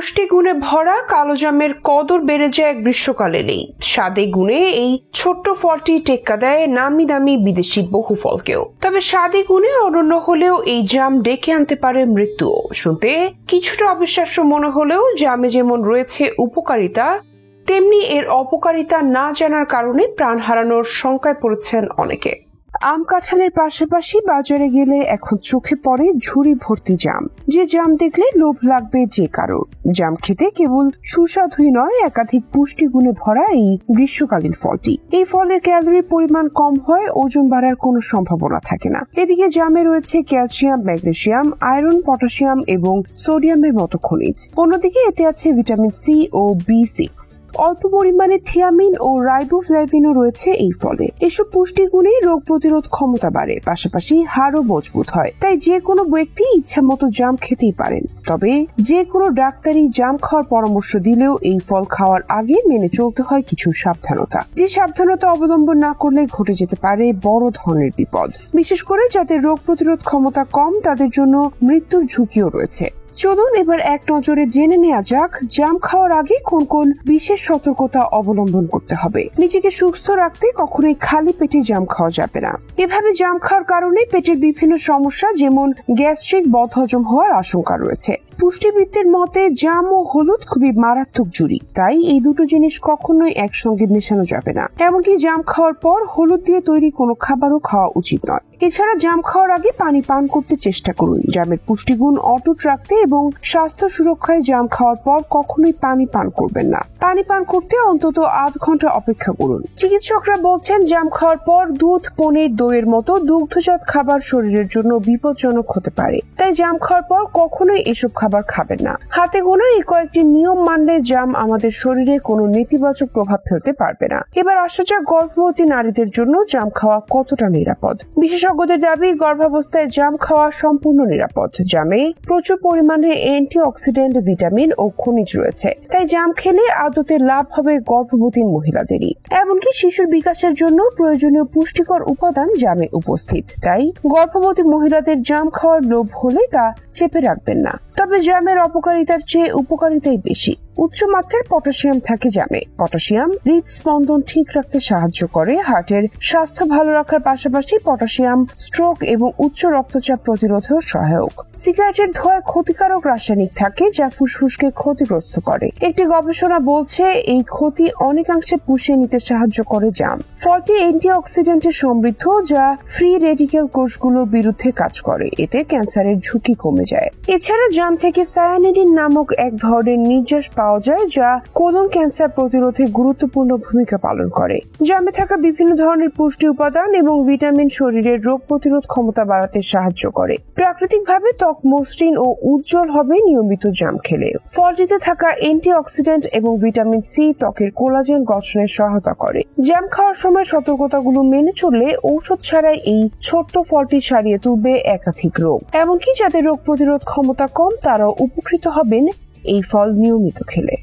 পুষ্টিগুণে ভরা কালো জামের কদর বেড়ে যায় গ্রীষ্মকাল এলেই স্বাদে গুণে এই ছোট্ট ফলটি টেক্কা দেয় নামি দামি বিদেশি বহু ফলকেও। তবে স্বাদে গুণে অনন্য হলেও এই জাম ডেকে আনতে পারে মৃত্যুও। শুনতে কিছুটা অবিশ্বাস্য মনে হলেও জামে যেমন রয়েছে উপকারিতা, তেমনি এর অপকারিতা না জানার কারণে প্রাণ হারানোর শঙ্কায় পড়েছেন অনেকে। আম কাঁঠালের পাশাপাশি বাজারে গেলে এখন চোখে পড়ে ঝুড়ি ভর্তি জাম। যে জাম দেখলে লোভ লাগবে যে কারোর জাম খেতে কেবল সুস্বাদুই নয়, একাধিক পুষ্টিগুণে ভরা এই গ্রীষ্মকালীন ফলটি। এই ফলের ক্যালোরির পরিমাণ কম হয়, ওজন বাড়ার কোনো সম্ভাবনা থাকে না। এদিকে জামে রয়েছে ক্যালসিয়াম, ম্যাগনেসিয়াম, আয়রন, পটাশিয়াম এবং সোডিয়ামের মতো খনিজ। অন্যদিকে এতে আছে ভিটামিন সি ও বি সিক্স। অল্প পরিমাণে থিয়ামিন ও রাইবোফ্লাভিনও রয়েছে এই ফলে। এসব পুষ্টিগুণে রোগ প্রতিরোধ ক্ষমতা বাড়ে, পাশাপাশি হাড়ও মজবুত হয়। তাই যে কোনো ব্যক্তি ইচ্ছা মতো জাম খেতেই পারেন। তবে যে কোনো ডাক্তারি জাম খাওয়ার পরামর্শ দিলেও এই ফল খাওয়ার আগে মেনে চলতে হয় কিছু সাবধানতা। যে সাবধানতা অবলম্বন না করলে ঘটে যেতে পারে বড় ধরনের বিপদ। বিশেষ করে যাদের রোগ প্রতিরোধ ক্ষমতা কম, তাদের জন্য মৃত্যুর ঝুঁকিও রয়েছে। চলুন এবার এক নজরে জেনে নেওয়া যাক, জাম খাওয়ার আগে কোন কোন বিশেষ সতর্কতা অবলম্বন করতে হবে। নিজেকে সুস্থ রাখতে কখনোই খালি পেটে জাম খাওয়া যাবে না। এভাবে জাম খাওয়ার কারণে পেটের বিভিন্ন সমস্যা, যেমন গ্যাস্ট্রিক বদহজম হওয়ার আশঙ্কা রয়েছে। পুষ্টিবিদদের মতে, জাম ও হলুদ খুবই মারাত্মক জুড়ি। তাই এই দুটো জিনিস কখনোই একসঙ্গে মেশানো যাবে না। এমনকি জাম খাওয়ার পর হলুদ দিয়ে তৈরি কোনো খাবারও খাওয়া উচিত নয়। এছাড়া জাম খাওয়ার আগে পানি পান করতে চেষ্টা করুন। জামের পুষ্টিগুণ অটুট রাখতে এবং স্বাস্থ্য সুরক্ষায় জাম খাওয়ার পর কখনোই পানি পান করবেন না। পানি পান করতে অন্তত আধ ঘণ্টা অপেক্ষা করুন। চিকিৎসকরা বলছেন, জাম খাওয়ার পর দুধ, পনির, দইয়ের মতো দুগ্ধজাত খাবার শরীরের জন্য বিপজ্জনক হতে পারে। তাই জাম খাওয়ার পর কখনোই এসব খাবার খাবেন না। হাতে গোনা এই কয়েকটি নিয়ম মানলে জাম আমাদের শরীরে কোনো নেতিবাচক প্রভাব ফেলতে পারবে না। এবার আসা যাক গর্ভবতী নারীদের জন্য জাম খাওয়া কতটা নিরাপদ। বিশেষজ্ঞদের দাবি, গর্ভাবস্থায় জাম খাওয়া সম্পূর্ণ নিরাপদ। জামে প্রচুর পরিমাণে অ্যান্টি অক্সিডেন্ট ভিটামিন ও খনিজ রয়েছে। তাই জাম খেলে আদতে লাভ হবে গর্ভবতী মহিলাদেরই। এমনকি শিশুর বিকাশের জন্য প্রয়োজনীয় পুষ্টিকর উপাদান জামে উপস্থিত। তাই গর্ভবতী মহিলাদের জাম খাওয়ার লোভ হলে তা চেপে রাখবেন না। তবে জ্যামের অপকারিতার চেয়ে উপকারিতাই বেশি। উচ্চ মাত্রার পটাশিয়াম থাকে জামে পটাশিয়াম হৃদস্পন্দন ঠিক রাখতে সাহায্য করে। হার্টের স্বাস্থ্য ভালো রাখার পাশাপাশি পটাশিয়াম, স্ট্রোক এবং উচ্চ রক্তচাপ প্রতিরোধেও সহায়ক। সিগারেটের ধোঁয়ায় ক্ষতিকারক রাসায়নিক থাকে, যা ফুসফুসকে ক্ষতিগ্রস্ত করে। একটি গবেষণা বলছে, এই ক্ষতি অনেকাংশে পুষিয়ে নিতে সাহায্য করে জাম। ফলটি অ্যান্টিঅক্সিডেন্টে সমৃদ্ধ, যা ফ্রি রেডিক্যাল কোষগুলোর বিরুদ্ধে কাজ করে। এতে ক্যান্সারের ঝুঁকি কমে যায়। এছাড়া জাম থেকে সায়ানিডিন নামক এক ধরনের নির্যাস পাওয়া যায় যা কোলন ক্যান্সার প্রতিরোধে গুরুত্বপূর্ণ ভূমিকা পালন করে। জামে থাকা বিভিন্ন ধরনের পুষ্টি উপাদান এবং ভিটামিন শরীরের রোগ প্রতিরোধ ক্ষমতা বাড়াতে সাহায্য করে। প্রাকৃতিকভাবে ত্বক মসৃণ ও উজ্জ্বল হবে নিয়মিত জাম খেলে। ফলটিতে থাকা অ্যান্টিঅক্সিডেন্ট এবং ভিটামিন সি ত্বকের কোলাজেন গঠনে সহায়তা করে। জ্যাম খাওয়ার সময় সতর্কতাগুলো মেনে চললে ঔষধ ছাড়াই এই ছোট্ট ফলটি সারিয়ে তুলবে একাধিক রোগ। এমনকি যাদের রোগ প্রতিরোধ ক্ষমতা কম, তারাও উপকৃত হবেন এই ফল নিয়মিত খেলে।